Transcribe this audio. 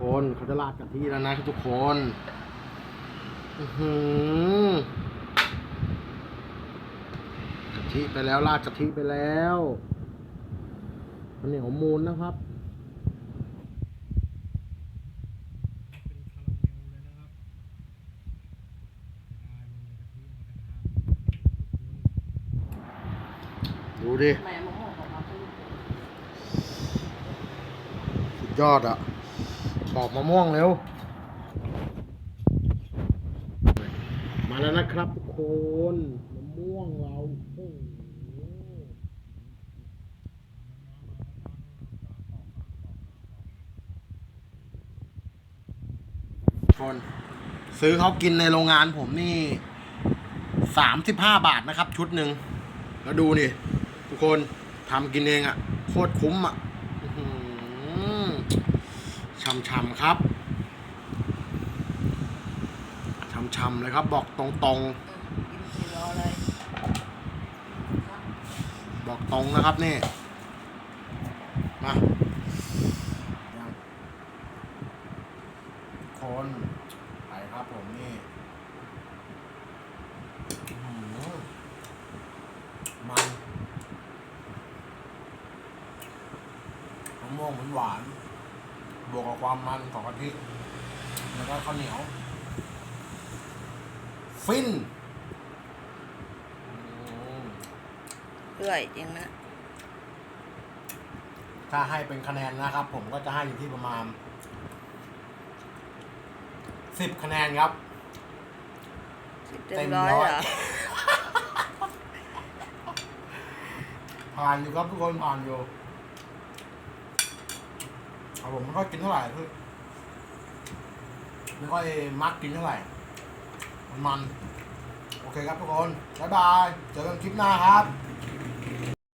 คนเขาจะราดกะทิแล้วนะทุกคนอื้อหือกะทิไปแล้วราดกะทิไปแล้วข้าวเหนียวมูนนะครับเป็นคาราเมลเลยนะครับดูดิแม่มะม่วงของเราคือสุดยอดอะ ปอกมะม่วงเร็ว มาแล้วนะครับทุกคนมะม่วงเราโอ้โหคนซื้อเขากินในโรงงานผมนี่สามสิบห้าบาทนะครับ ชุดหนึ่งแล้วดูนี่ ทุกคนทำกินเองอะ่ะ โคตรคุ้มอะ่ะ ช่ำๆครับช่ำๆเลยครับ บอกตรงๆบอกตรงนะครับนี่ มาคนไปครับผมนี่อื้อหือมันมะม่วงหวาน บวกกับความมันของกะทิแล้วก็ข้าวเหนียว ฟินอืมเอื่อยจริงนะ ถ้าให้เป็นคะแนนนะครับ ผมก็จะให้อยู่ที่ประมาณสิบคะแนนครับสิบเต็มร้อยเหรอ ผ่านอยู่ครับทุกคนผ่านอยู่ ครับผมไม่ค่อยกินเท่าไหร่คือไม่ค่อยมักกินเท่าไหร่มันมันโอเคครับทุกคน บ๊ายบาย เจอกันคลิปหน้าครับ